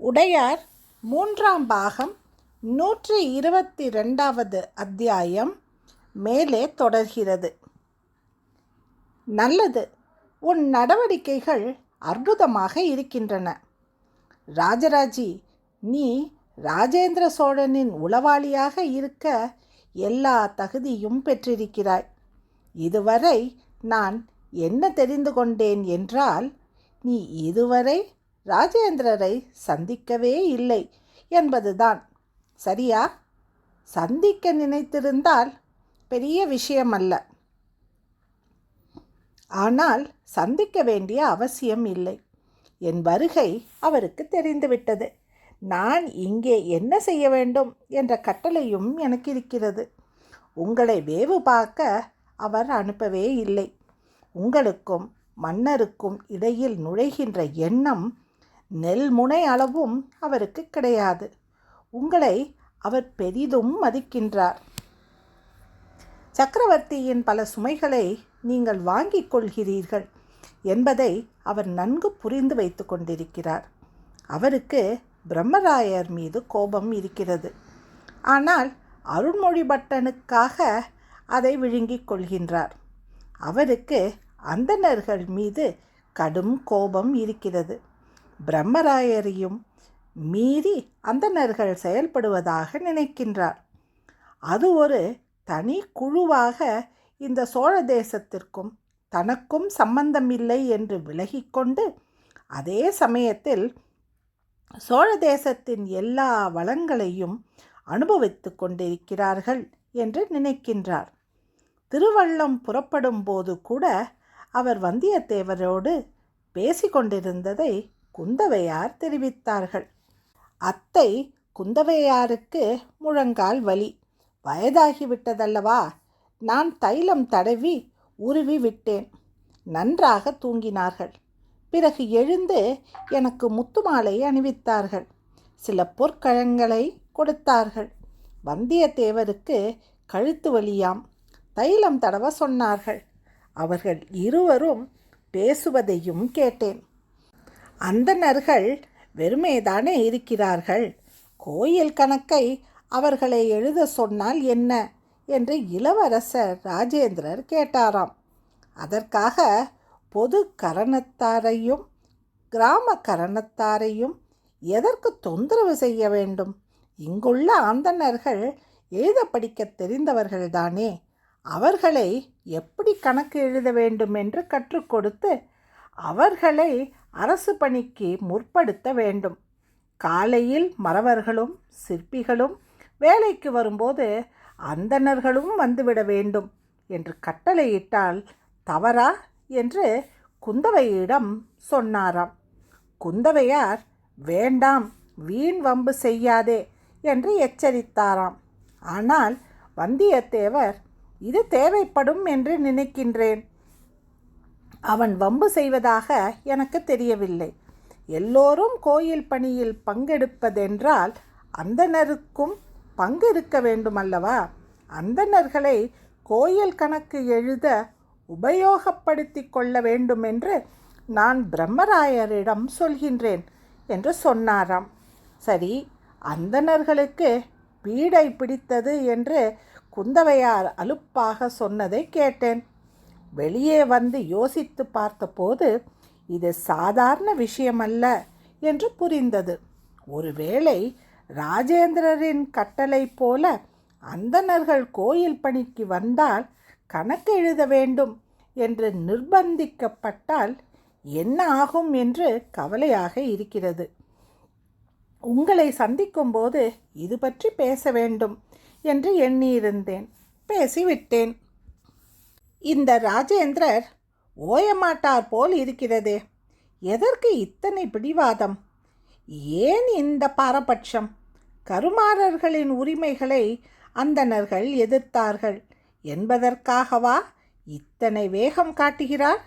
உடையார் மூன்றாம் பாகம் நூற்றி இருபத்தி ரெண்டாவது அத்தியாயம் மேலே தொடர்கிறது. நல்லது உன் நடவடிக்கைகள் அற்புதமாக இருக்கின்றன. ராஜராஜி நீ ராஜேந்திர சோழனின் உளவாளியாக இருக்க எல்லா தகுதியும் பெற்றிருக்கிறாய். இதுவரை நான் என்ன தெரிந்து கொண்டேன் என்றால் நீ இதுவரை ராஜேந்திரரை சந்திக்கவே இல்லை என்பதுதான். சரியா? சந்திக்க நினைத்திருந்தால் பெரிய விஷயமல்ல. ஆனால் சந்திக்க வேண்டிய அவசியம் இல்லை. என் வருகை அவருக்கு தெரிந்துவிட்டது. நான் இங்கே என்ன செய்ய வேண்டும் என்ற கட்டளையும் எனக்கு இருக்கிறது. உங்களை வேவு பார்க்க அவர் அனுப்பவே இல்லை. உங்களுக்கும் மன்னருக்கும் இடையில் நுழைகின்ற எண்ணம் நெல் முனை அளவும் அவருக்கு கிடையாது. உங்களை அவர் பெரிதும் மதிக்கின்றார். சக்கரவர்த்தியின் பல சுமைகளை நீங்கள் வாங்கிக் கொள்கிறீர்கள் என்பதை அவர் நன்கு புரிந்து வைத்து கொண்டிருக்கிறார். அவருக்கு பிரம்மராயர் மீது கோபம் இருக்கிறது. ஆனால் அருண்மொழிபட்டனுக்காக அதை விழுங்கிக் கொள்கின்றார். அவருக்கு அந்தணர்கள் மீது கடும் கோபம் இருக்கிறது. பிரம்மராயரையும் மீறி அந்தணர்கள் செயல்படுவதாக நினைக்கின்றார். அது ஒரு தனி குழுவாக இந்த சோழ தேசத்திற்கும் தனக்கும் சம்பந்தமில்லை என்று விலகிக்கொண்டு அதே சமயத்தில் சோழ தேசத்தின் எல்லா வளங்களையும் அனுபவித்து கொண்டிருக்கிறார்கள் என்று நினைக்கின்றார். திருவள்ளம் புறப்படும் போது கூட அவர் வந்தியத்தேவரோடு பேசிக்கொண்டிருந்ததை குந்தவையார் தெரிவித்தார்கள். அத்தை குந்தவையாருக்கு முழங்கால் வலி. வயதாகிவிட்டதல்லவா? நான் தைலம் தடவி உருவி விட்டேன். நன்றாக தூங்கினார்கள். பிறகு எழுந்து எனக்கு முத்துமாலை அணிவித்தார்கள். சில பொற்கழங்களை கொடுத்தார்கள். வந்தியத்தேவருக்கு கழுத்து வலியாம். தைலம் தடவ சொன்னார்கள். அவர்கள் இருவரும் பேசுவதையும் கேட்டேன். அந்தணர்கள் வெறுமேதானே இருக்கிறார்கள். கோயில் கணக்கை அவர்களை எழுத சொன்னால் என்ன? என்று இளவரசர் ராஜேந்திரர் கேட்டாராம். அதற்காக பொது கரணத்தாரையும் கிராம கரணத்தாரையும் எதற்கு தொந்தரவு செய்ய வேண்டும்? இங்குள்ள ஆந்தனர்கள் எழுத படிக்க தெரிந்தவர்கள்தானே. அவர்களை எப்படி கணக்கு எழுத வேண்டும் என்று கற்றுக் கொடுத்து அவர்களை அரசு பணிக்கு முற்படுத்த வேண்டும். காலையில் மறவர்களும் சிற்பிகளும் வேலைக்கு வரும்போது அந்தணர்களும் வந்துவிட வேண்டும் என்று கட்டளையிட்டால் தவறா என்று குந்தவையிடம் சொன்னாராம். குந்தவையார் வேண்டாம் வீண் வம்பு செய்யாதே என்று எச்சரித்தாராம். ஆனால் வந்தியத்தேவர் இது தேவைப்படும் என்று நினைக்கின்றேன். அவன் வம்பு செய்வதாக எனக்கு தெரியவில்லை. எல்லோரும் கோயில் பணியில் பங்கெடுப்பதென்றால் அந்தணருக்கும் பங்கு இருக்க வேண்டுமல்லவா? அந்தணர்களை கோயில் கணக்கு எழுத உபயோகப்படுத்தி கொள்ள வேண்டும் என்று நான் பிரம்மராயரிடம் சொல்கின்றேன் என்று சொன்னாராம். சரி அந்தணர்களுக்கு பீடை பிடித்தது என்று குந்தவையார் அலுப்பாக சொன்னதை கேட்டேன். வெளியே வந்து யோசித்து பார்த்தபோது இது சாதாரண விஷயமல்ல என்று புரிந்தது. ஒருவேளை ராஜேந்திரரின் கட்டளை போல அந்தணர்கள் கோயில் பணிக்கு வந்தால் கணக்கு எழுத வேண்டும் என்று நிர்பந்திக்கப்பட்டால் என்ன ஆகும் என்று கவலையாக இருக்கிறது. உங்களை சந்திக்கும்போது இது பற்றி பேச வேண்டும் என்று எண்ணியிருந்தேன். பேசிவிட்டேன். இந்த ராஜேந்திரர் ஓயமாட்டார் போல் இருக்கிறதே. எதற்கு இத்தனை பிடிவாதம்? ஏன் இந்த பாரபட்சம்? கருமாறர்களின் உரிமைகளை அந்தணர்கள் எதிர்த்தார்கள். என்பதற்காகவா இத்தனை வேகம் காட்டுகிறார்?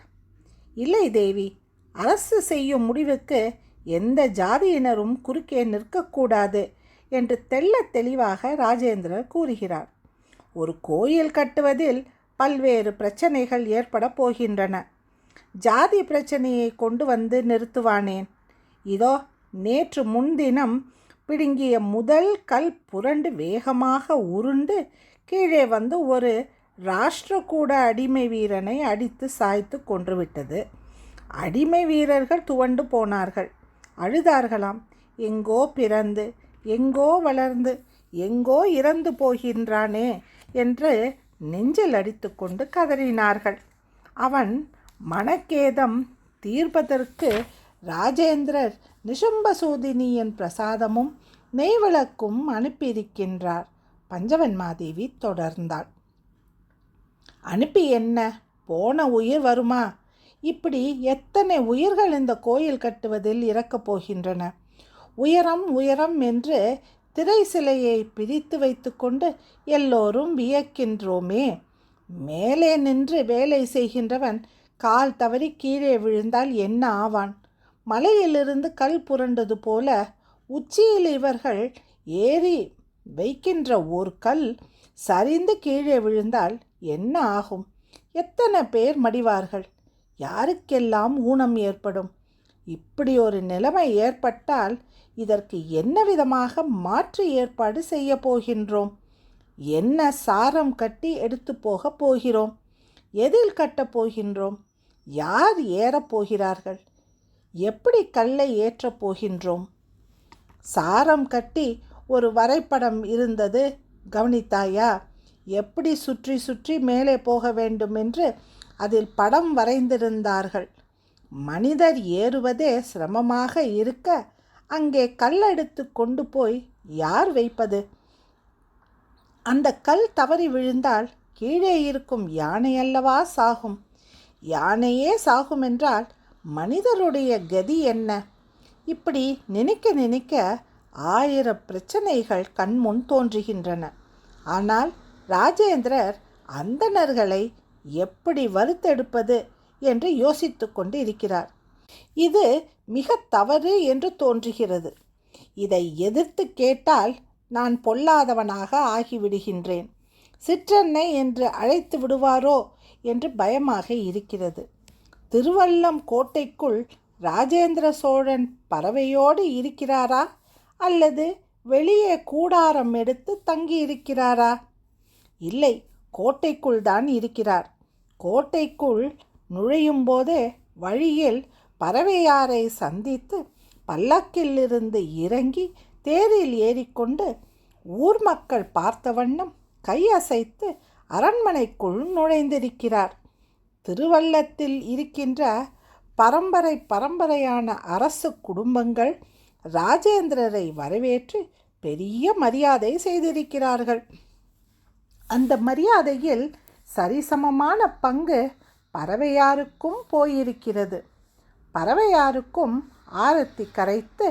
இல்லை தேவி அரசு செய்யும் முடிவுக்கு எந்த ஜாதியினரும் குறுக்கே நிற்கக்கூடாது என்று தெள்ள தெளிவாக ராஜேந்திரர் கூறுகிறார். ஒரு கோயில் கட்டுவதில் பல்வேறு பிரச்சனைகள் ஏற்பட போகின்றன. ஜாதி பிரச்சனையை கொண்டு வந்து நிறுத்துவானேன். இதோ நேற்று முன்தினம் பிடுங்கிய முதல் கல் புரண்டு வேகமாக உருண்டு கீழே வந்து ஒரு ராஷ்டிரகூட அடிமை வீரனை அடித்து சாய்த்து கொன்றுவிட்டது. அடிமை வீரர்கள் துவண்டு போனார்கள். அழுதார்களாம். எங்கோ பிறந்து எங்கோ வளர்ந்து எங்கோ இறந்து போகின்றானே என்று நெஞ்சில் அடித்துக்கொண்டு கதறினார்கள். அவன் மனக்கேதம் தீர்ப்பதற்கு ராஜேந்திரர் நிஷம்பசூதினியின் பிரசாதமும் நெய்விளக்கும் அனுப்பியிருக்கின்றார். பஞ்சவன்மாதேவி தொடர்ந்தாள். அனுப்பி என்ன? போன உயிர் வருமா? இப்படி எத்தனை உயிர்கள் இந்த கோயில் கட்டுவதில் இறக்கப் போகின்றன? உயரம் உயரம் என்று திரை சிலையை பிரித்து வைத்துக்கொண்டு எல்லோரும் வியக்கின்றோமே. மேலே நின்று வேலை செய்கின்றவன் கால் தவறி கீழே விழுந்தால் என்ன ஆவான்? மலையிலிருந்து கல் புரண்டது போல உச்சியில் இவர்கள் ஏறி வைக்கின்ற ஒரு கல் சரிந்து கீழே விழுந்தால் என்ன ஆகும்? எத்தனை பேர் மடிவார்கள்? யாருக்கெல்லாம் ஊனம் ஏற்படும்? இப்படி ஒரு நிலைமை ஏற்பட்டால் இதற்கு என்ன விதமாக மாற்று ஏற்பாடு செய்ய போகின்றோம்? என்ன சாரம் கட்டி எடுத்து போக போகிறோம்? எதில் கட்டப் போகின்றோம்? யார் ஏறப் போகிறார்கள்? எப்படி கல்லை ஏற்றப் போகின்றோம்? சாரம் கட்டி ஒரு வரைபடம் இருந்தது. கவனித்தாயா? எப்படி சுற்றி சுற்றி மேலே போக வேண்டும் என்று அதில் படம் வரைந்திருந்தார்கள். மனிதர் ஏறுவதே சிரமமாக இருக்க அங்கே கல்லெடுத்து கொண்டு போய் யார் வைப்பது? அந்த கல் தவறி விழுந்தால் கீழே இருக்கும் யானை அல்லவா சாகும்? யானையே சாகும் என்றால் மனிதருடைய கதி என்ன? இப்படி நினைக்க நினைக்க ஆயிரம் பிரச்சனைகள் கண்முன் தோன்றுகின்றன. ஆனால் ராஜேந்திரர் அந்தணர்களை எப்படி வறுத்தெடுப்பது என்று யோசித்து கொண்டு இருக்கிறார். இது மிக தவறு என்று தோன்றுகிறது. இதை எதிர்த்து கேட்டால் நான் பொல்லாதவனாக ஆகிவிடுகின்றேன். சிற்றன்னை என்று அழைத்து விடுவாரோ என்று பயமாக இருக்கிறது. திருவல்லம் கோட்டைக்குள் ராஜேந்திர சோழன் பறவையோடு இருக்கிறாரா? அல்லது வெளியே கூடாரம் எடுத்து தங்கியிருக்கிறாரா? இல்லை கோட்டைக்குள் தான் இருக்கிறார். கோட்டைக்குள் நுழையும் போதே வழியில் பறவையாரை சந்தித்து பல்லக்கிலிருந்து இறங்கி தேரில் ஏறிக்கொண்டு ஊர் மக்கள் பார்த்த வண்ணம் கையசைத்து அரண்மனைக்குள் நுழைந்திருக்கிறார். திருவள்ளத்தில் இருக்கின்ற பரம்பரை பரம்பரையான அரசு குடும்பங்கள் ராஜேந்திரரை வரவேற்று பெரிய மரியாதை செய்திருக்கிறார்கள். அந்த மரியாதையில் சரிசமமான பங்கு பறவையாருக்கும் போயிருக்கிறது. பறவையாருக்கும் ஆரத்தி கரைத்து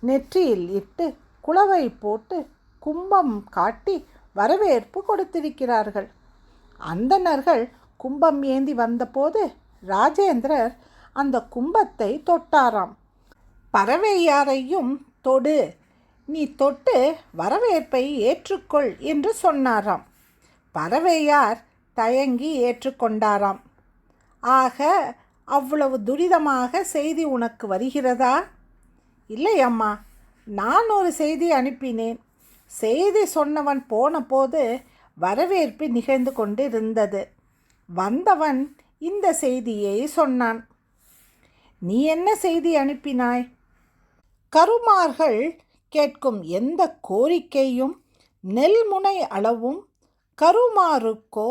நெற்றியில் இட்டு குளவை போட்டு கும்பம் காட்டி வரவேற்பு கொடுத்திருக்கிறார்கள். அந்தணர்கள் கும்பம் ஏந்தி வந்தபோது ராஜேந்திரர் அந்த கும்பத்தை தொட்டாராம். பறவையாரையும் தொடு நீ தொட்டு வரவேற்பை ஏற்றுக்கொள் என்று சொன்னாராம். பறவையார் தயங்கி ஏற்றுக்கொண்டாராம். ஆக அவ்வளவு துரிதமாக செய்தி உனக்கு வருகிறதா? இல்லை அம்மா நான் ஒரு செய்தி அனுப்பினேன். செய்தி சொன்னவன் போனபோது வரவேற்பு நிகழ்ந்து கொண்டு இருந்தது வந்தவன் இந்த செய்தியை சொன்னான். நீ என்ன செய்தி அனுப்பினாய்? கருமார்கள் கேட்கும் எந்த கோரிக்கையும் நெல்முனை அளவும் கருமாருக்கோ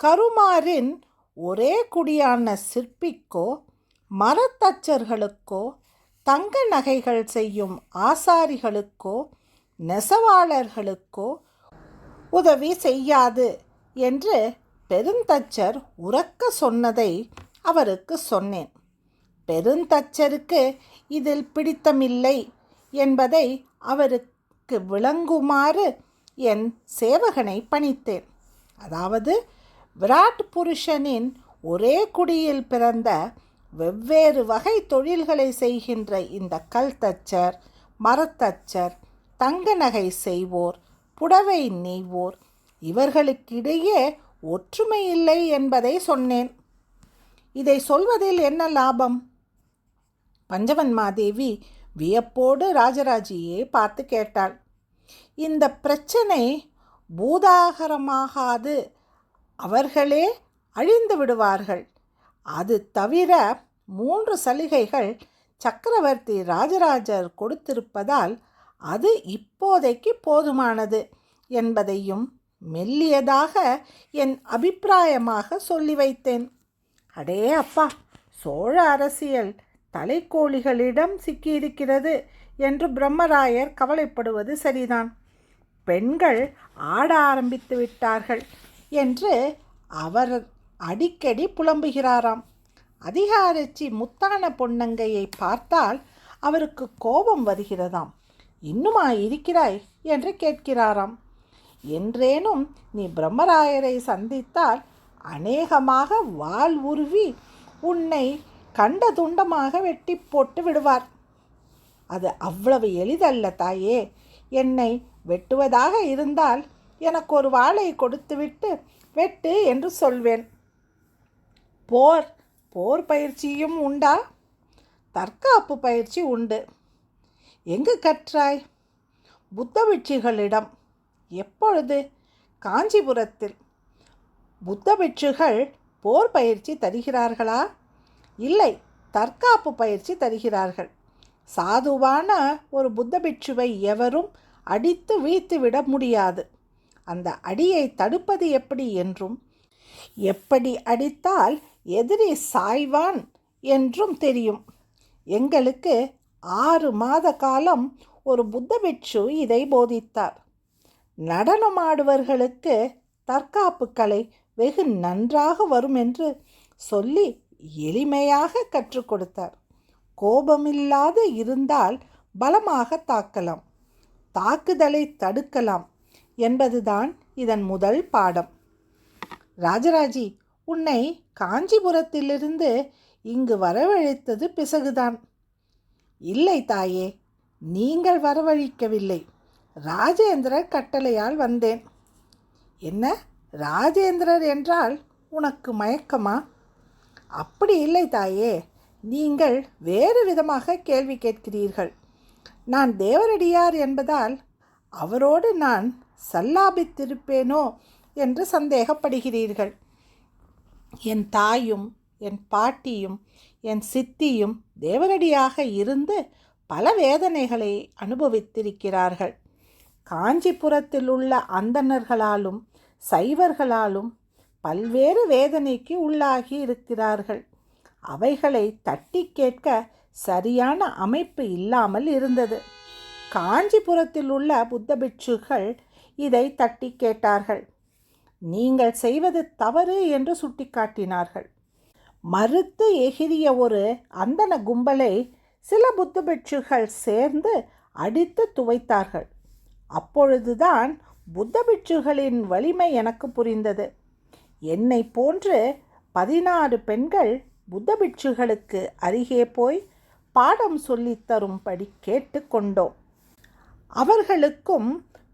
கருமாரின் ஒரே குடியான சிற்பிக்கோ மரத்தச்சர்களுக்கோ தங்க நகைகள் செய்யும் ஆசாரிகளுக்கோ நெசவாளர்களுக்கோ உதவி செய்யாது என்று பெருந்தச்சர் உறக்க சொன்னதை அவருக்கு சொன்னேன். பெருந்தச்சருக்கு இதில் பிடித்தமில்லை என்பதை அவருக்கு விளங்குமாறு என் சேவகனை பணித்தேன். அதாவது விராட் புருஷனின் ஒரே குடியில் பிறந்த வெவ்வேறு வகை தொழில்களை செய்கின்ற இந்த கல் தச்சர் மரத்தச்சர் தங்க நகை செய்வோர் புடவை நெய்வோர் இவர்களுக்கிடையே ஒற்றுமை இல்லை என்பதை சொன்னேன். இதை சொல்வதில் என்ன லாபம்? பஞ்சவன்மாதேவி வியப்போடு ராஜராஜியை பார்த்து கேட்டாள். இந்த பிரச்சனை பூதாகரமாகாது அவர்களே அழிந்து விடுவார்கள். அது தவிர மூன்று சலுகைகள் சக்கரவர்த்தி ராஜராஜர் கொடுத்திருப்பதால் அது இப்போதைக்கு போதுமானது என்பதையும் மெல்லியதாக என் அபிப்பிராயமாக சொல்லி வைத்தேன். அடே அப்பா சோழ அரசியல் தலைக்கோழிகளிடம் சிக்கியிருக்கிறது என்று பிரம்மராயர் கவலைப்படுவது சரிதான். பெண்கள் ஆட ஆரம்பித்து விட்டார்கள். என்று அவர் அடிக்கடி புலம்புகிறாராம். அதிகாரச்சி முத்தான பொன்னங்கையை பார்த்தால் அவருக்கு கோபம் வருகிறதாம். இன்னுமா இருக்கிறாய்? என்று கேட்கிறாராம். என்றேனும் நீ பிரம்மராயரை சந்தித்தால் அநேகமாக வாள் உருவி உன்னை கண்ட துண்டமாக வெட்டி போட்டு விடுவார். அது அவ்வளவு எளிதல்ல தாயே. என்னை வெட்டுவதாக இருந்தால் எனக்கு ஒரு வாளை கொடுத்துவிட்டு வெட்டு என்று சொல்வேன். போர் போர் பயிற்சியும் உண்டா? தற்காப்பு பயிற்சி உண்டு. எங்கு கற்றாய்? புத்த பிட்சுகளிடம் எப்பொழுது? காஞ்சிபுரத்தில். புத்த பிட்சுகள் போர் பயிற்சி தருகிறார்களா? இல்லை தற்காப்பு பயிற்சி தருகிறார்கள். சாதுவான ஒரு புத்த பிட்சுவை எவரும் அடித்து வீழ்த்துவிட முடியாது. அந்த அடியை தடுப்பது எப்படி என்றும் எப்படி அடித்தால் எதிரி சாய்வான் என்றும் தெரியும். எங்களுக்கு ஆறு மாத காலம் ஒரு புத்த பிட்சு இதை போதித்தார். நடனமாடுவர்களுக்கு தற்காப்பு கலை வெகு நன்றாக வரும் என்று சொல்லி எளிமையாக கற்றுக் கொடுத்தார். கோபமில்லாது இருந்தால் பலமாக தாக்கலாம். தாக்குதலை தடுக்கலாம். என்பதுதான் இதன் முதல் பாடம். ராஜராஜி உன்னை காஞ்சிபுரத்திலிருந்து இங்கு வரவழைத்தது பிசகுதான். இல்லை தாயே நீங்கள் வரவழிக்கவில்லை. ராஜேந்திரர் கட்டளையால் வந்தேன். என்ன ராஜேந்திரர் என்றால் உனக்கு மயக்கமா? அப்படி இல்லை தாயே நீங்கள் வேறு விதமாக கேள்வி கேட்கிறீர்கள். நான் தேவரடியார் என்பதால் அவரோடு நான் சல்லாபித்திருப்பேனோ என்று சந்தேகப்படுகிறீர்கள். என் தாயும் என் பாட்டியும் என் சித்தியும் தேவரடியாக இருந்து பல வேதனைகளை அனுபவித்திருக்கிறார்கள். காஞ்சிபுரத்தில் உள்ள அந்தணர்களாலும் சைவர்களாலும் பல்வேறு வேதனைக்கு உள்ளாகி இருக்கிறார்கள். அவைகளை தட்டி கேட்க சரியான அமைப்பு இல்லாமல் இருந்தது. காஞ்சிபுரத்தில் உள்ள புத்த பிட்சுகள் இதை தட்டி கேட்டார்கள். நீங்கள் செய்வது தவறு என்று சுட்டிக்காட்டினார்கள். மறுத்து எகிரிய ஒரு அந்தன கும்பலை சில புத்த பிட்சுகள் சேர்ந்து அடித்து துவைத்தார்கள். அப்பொழுதுதான் புத்தபிட்சுகளின் வலிமை எனக்கு புரிந்தது. என்னை போன்று பதினாறு பெண்கள் புத்தபிட்சுகளுக்கு அருகே போய் பாடம் சொல்லித்தரும்படி கேட்டுக்கொண்டோம் அவர்களுக்கும்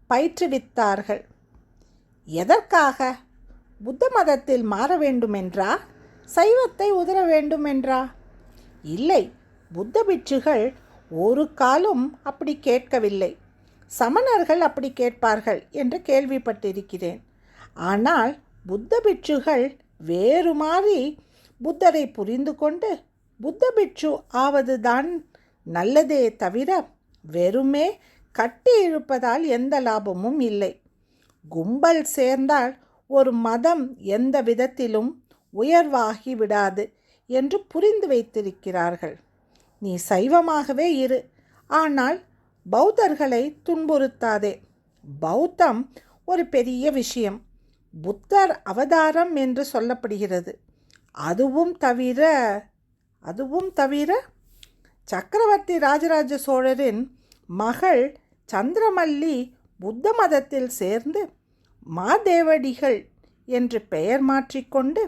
பயிற்றுவித்தார்கள். எதற்காக? புத்த மதத்தில் மாற வேண்டுமென்றா? சைவத்தை உதர வேண்டுமென்றா? இல்லை புத்த பிட்சுகள் ஒரு காலும் அப்படி கேட்கவில்லை. சமணர்கள் அப்படி கேட்பார்கள் என்று கேள்விப்பட்டிருக்கிறேன். ஆனால் புத்த பிட்சுகள் வேறு மாறி புத்தரை புரிந்து கொண்டு புத்த பிட்சு ஆவதுதான் நல்லதே தவிர வெறுமே கட்டி இழுப்பதால் எந்த லாபமும் இல்லை. கும்பல் சேர்ந்தால் ஒரு மதம் எந்த விதத்திலும் உயர்வாகி விடாது என்று புரிந்து வைத்திருக்கிறார்கள். நீ சைவமாகவே இரு. ஆனால் பௌத்தர்களை துன்புறுத்தாதே. பௌத்தம் ஒரு பெரிய விஷயம். புத்தர் அவதாரம் என்று சொல்லப்படுகிறது. அதுவும் தவிர அதுவும் தவிர சக்கரவர்த்தி ராஜராஜ சோழரின் மகள் சந்திரமல்லி புத்த மதத்தில் சேர்ந்து மாதேவடிகள் என்று பெயர் மாற்றிக்கொண்டு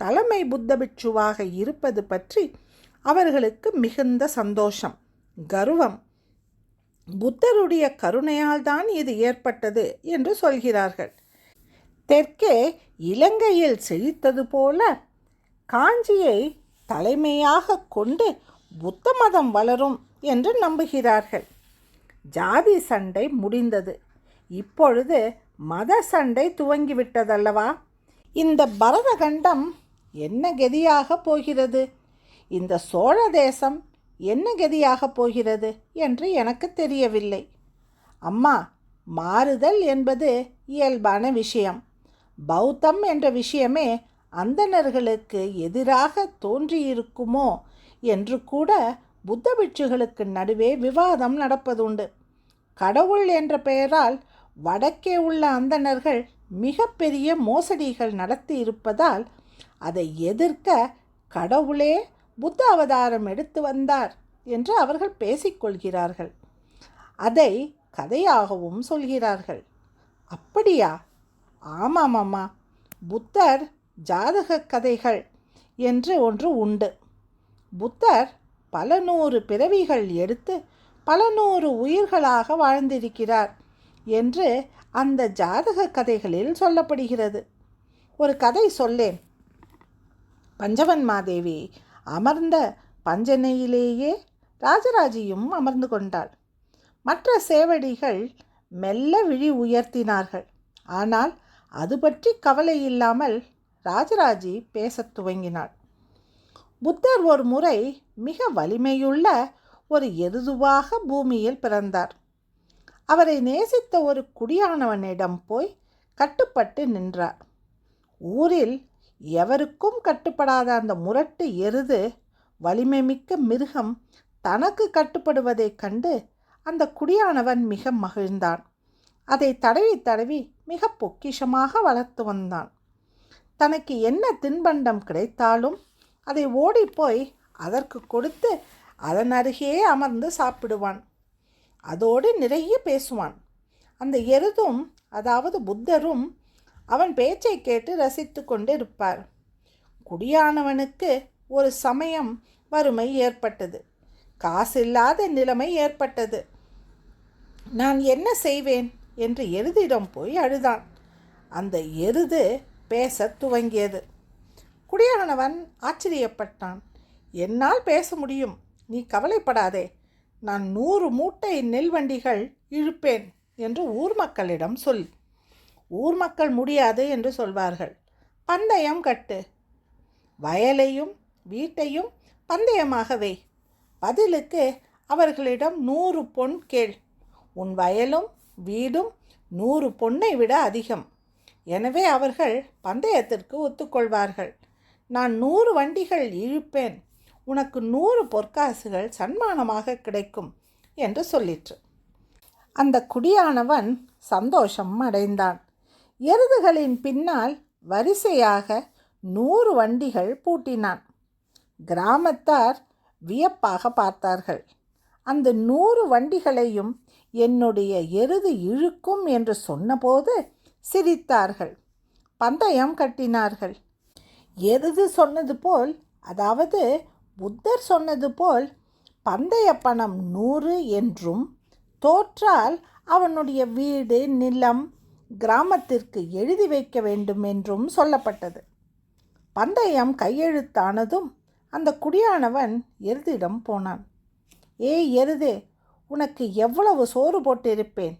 தலைமை புத்த பிட்சுவாக இருப்பது பற்றி அவர்களுக்கு மிகுந்த சந்தோஷம் கர்வம். புத்தருடைய கருணையால் தான் இது ஏற்பட்டது என்று சொல்கிறார்கள். தெற்கே இலங்கையில் செழித்தது போல காஞ்சியை தலைமையாக கொண்டு புத்த மதம் வளரும் என்று நம்புகிறார்கள். ஜாதி சண்டை முடிந்தது. இப்பொழுது மத சண்டை துவங்கிவிட்டதல்லவா? இந்த பரதகண்டம் என்ன கதியாக போகிறது? இந்த சோழ தேசம் என்ன கதியாக போகிறது என்று எனக்கு தெரியவில்லை. அம்மா மாறுதல் என்பது இயல்பான விஷயம். பௌத்தம் என்ற விஷயமே அந்தணர்களுக்கு எதிராக தோன்றியிருக்குமோ என்று கூட புத்த பிட்சுகளுக்கு நடுவே விவாதம் நடப்பதுண்டு. கடவுள் என்ற பெயரால் வடக்கே உள்ள அந்தணர்கள் மிகப்பெரிய மோசடிகள் நடத்தி இருப்பதால் அதை எதிர்க்க கடவுளே புத்த அவதாரம் எடுத்து வந்தார் என்று அவர்கள் பேசிக்கொள்கிறார்கள். அதை கதையாகவும் சொல்கிறார்கள். அப்படியா? ஆமாம் அம்மா. புத்தர் ஜாதக கதைகள் என்று ஒன்று உண்டு. புத்தர் பல நூறு பிறவிகள் எடுத்து பல நூறு உயிர்களாக வாழ்ந்திருக்கிறார் என்று அந்த ஜாதக கதைகளில் சொல்லப்படுகிறது. ஒரு கதை சொல்லேன். பஞ்சவன்மாதேவி அமர்ந்த பஞ்சனையிலேயே ராஜராஜியும் அமர்ந்து கொண்டாள். மற்ற சேவடிகள் மெல்ல விழி உயர்த்தினார்கள். ஆனால் அது பற்றி கவலை இல்லாமல் ராஜராஜி பேசத் துவங்கினாள். புத்தர் ஒரு முறை மிக வலிமையுள்ள ஒரு எருதுவாக பூமியில் பிறந்தார். அவரை நேசித்த ஒரு குடியானவனிடம் போய் கட்டுப்பட்டு நின்றார். ஊரில் எவருக்கும் கட்டுப்படாத அந்த முரட்டு எருது வலிமை மிக்க மிருகம் தனக்கு கட்டுப்படுவதைக் கண்டு அந்த குடியானவன் மிக மகிழ்ந்தான். அதை தடவி தடவி மிக பொக்கிஷமாக வளர்த்து வந்தான். தனக்கு என்ன தின்பண்டம் கிடைத்தாலும் அதை ஓடிப்போய் அதற்கு கொடுத்து அதன் அருகே அமர்ந்து சாப்பிடுவான். அதோடு நிறைய பேசுவான். அந்த எருதும் அதாவது புத்தரும் அவன் பேச்சை கேட்டு ரசித்து கொண்டு இருப்பார் குடியானவனுக்கு ஒரு சமயம் வறுமை ஏற்பட்டது. காசில்லாத நிலைமை ஏற்பட்டது. நான் என்ன செய்வேன்? என்று எருதிடம் போய் அழுதான். அந்த எருது பேசத் துவங்கியது. குடியானவன் ஆச்சரியப்பட்டான். என்னால் பேச முடியும். நீ கவலைப்படாதே. நான் நூறு மூட்டை நெல் வண்டிகள் இழுப்பேன் என்று ஊர் மக்களிடம் சொல். ஊர் மக்கள் முடியாது என்று சொல்வார்கள். பந்தயம் கட்டு. வயலையும் வீட்டையும் பந்தயமாகவே பதிலுக்கு அவர்களிடம் நூறு பொன் கேள். உன் வயலும் வீடும் நூறு பொன்னை விட அதிகம். எனவே அவர்கள் பந்தயத்திற்கு ஒத்துக்கொள்வார்கள். நான் நூறு வண்டிகள் இழுப்பேன். உனக்கு நூறு பொற்காசுகள் சன்மானமாக கிடைக்கும் என்று சொல்லிற்று. அந்த குடியானவன் சந்தோஷம் அடைந்தான். எருதுகளின் பின்னால் வரிசையாக நூறு வண்டிகள் பூட்டினான். கிராமத்தார் வியப்பாக பார்த்தார்கள். அந்த நூறு வண்டிகளையும் என்னுடைய எருது இழுக்கும் என்று சொன்னபோது சிரித்தார்கள். பந்தயம் கட்டினார்கள். எருது சொன்னது போல் அதாவது புத்தர் சொன்னது போல் பந்தய பணம் நூறு என்றும் தோற்றால் அவனுடைய வீடு நிலம் கிராமத்திற்கு எழுதி வைக்க வேண்டும் என்றும் சொல்லப்பட்டது. பந்தயம் கையெழுத்தானதும் அந்த குடியானவன் எருதிடம் போனான். ஏய் எருதே உனக்கு எவ்வளவு சோறு போட்டிருப்பேன்?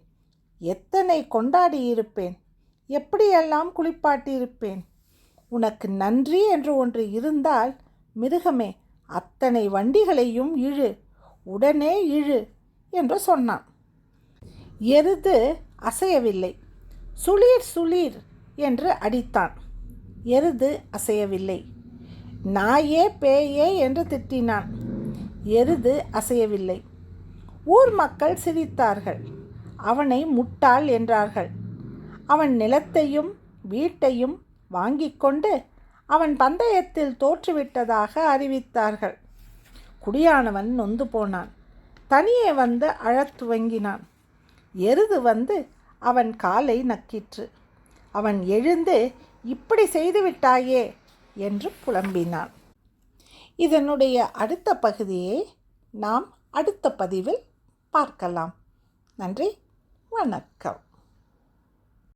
எத்தனை கொண்டாடி இருப்பேன்? எப்படியெல்லாம் குளிப்பாட்டியிருப்பேன் உனக்கு நன்றி என்று ஒன்று இருந்தால் மிருகமே அத்தனை வண்டிகளையும் இழு உடனே இழு என்று சொன்னான். எருது அசையவில்லை. சுளீர் சுளீர் என்று அடித்தான். எருது அசையவில்லை. நாயே பேயே என்று திட்டினான். எருது அசையவில்லை. ஊர் மக்கள் சிரித்தார்கள். அவனை முட்டாள் என்றார்கள். அவன் நிலத்தையும் வீட்டையும் வாங்கிக் கொண்டு அவன் பந்தயத்தில் தோற்றுவிட்டதாக அறிவித்தார்கள். குடியானவன் நொந்து போனான். தனியே வந்து அழத் துவங்கினான். எருது வந்து அவன் காலை நக்கிற்று. அவன் எழுந்து இப்படி செய்துவிட்டாயே என்று புலம்பினான். இதனுடைய அடுத்த பகுதியை நாம் அடுத்த பதிவில் பார்க்கலாம். நன்றி வணக்கம்.